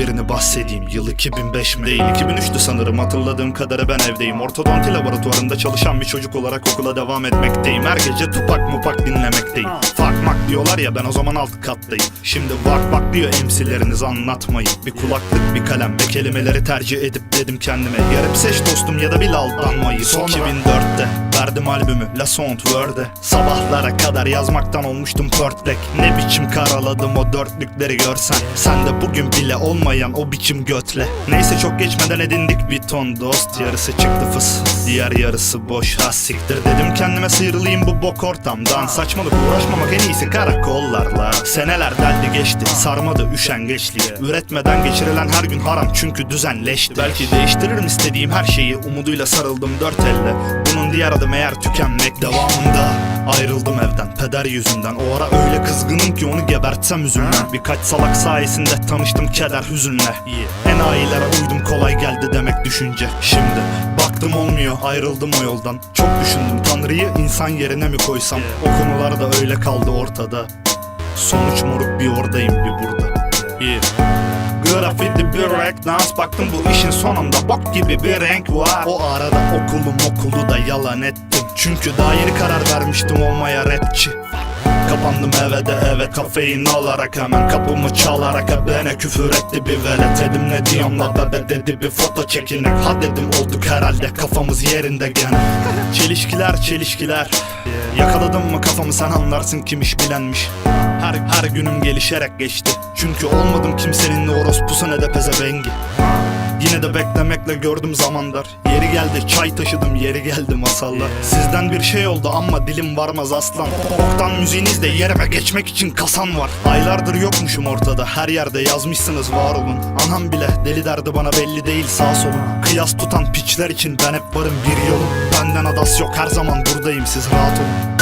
birini bahsedeyim? Yıl 2005 mi? Değil 2003'tü sanırım. Hatırladığım kadarı ben evdeyim. Ortodonti laboratuvarında çalışan bir çocuk olarak okula devam etmekteyim. Her gece tupak mupak dinlemekteyim. Fak mak diyorlar ya ben o zaman alt kattayım. Şimdi vak vak diyor emsileriniz anlatmayın. Bir kulaklık bir kalem ve kelimeleri tercih edip dedim kendime. Ya rap seç dostum ya da bil aldanmayı Son 2004'te verdim albümü La Sonde Word'e Sabahlara kadar yazmaktan olmuştum pörtlek. Ne biçim karaladım o dörtlükleri görsen. Sen de bugün bile olmayan o biçim götle. Neyse çok geçmeden edindik bir ton dost. Yarısı çıktı fıs diğer yarısı boş. Ha Dedim kendime sıyrılayım bu bok ortamdan. Saçmalık uğraşmamak en iyisi karakollarla. Seneler deldi geçti sarmadı üşengeçliği Üretmeden geçirilen her gün haram çünkü düzenleşti. Belki değiştiririm istediğim her şeyi Umuduyla sarıldım dört elle Adı meğer tükenmek Devamında. Ayrıldım evden peder yüzünden. O ara öyle kızgınım ki onu gebertsem üzümden Birkaç salak sayesinde tanıştım keder hüzünle. Enayilere uydum kolay geldi demek düşünce. Şimdi baktım olmuyor ayrıldım o yoldan. Çok düşündüm tanrıyı insan yerine mi koysam? O konular da öyle kaldı ortada. Sonuç moruk bir oradayım bir burada. Yeah. Grafiti bir renk dans Baktım bu işin sonunda bok gibi bir renk var. O arada okulum okulu da yalan ettim Çünkü daha yeni karar vermiştim olmaya rapçi. Kapandım eve de eve kafein alarak Hemen kapımı çalarak ebene küfür etti bir velet. Dedim ne diyorum la bebe dedi bir foto çekinek. Ha dedim olduk herhalde kafamız yerinde gene. Çelişkiler çelişkiler. Yakaladım mı kafamı sen anlarsın kimmiş bilenmiş her, her günüm gelişerek geçti. Çünkü olmadım kimsenin ne orospusu ne de pezevengi. Yine de beklemekle gördüm zamanlar. Yeri geldi çay taşıdım yeri geldi masallar. Sizden bir şey oldu ama dilim varmaz aslan. Boktan müziğinizde yerime geçmek için kasan var. Aylardır yokmuşum ortada her yerde yazmışsınız var olun. Anam bile deli derdi bana belli değil sağ solum Kıyas tutan piçler için ben hep varım bir yolum. Benden adas yok her zaman buradayım siz rahat olun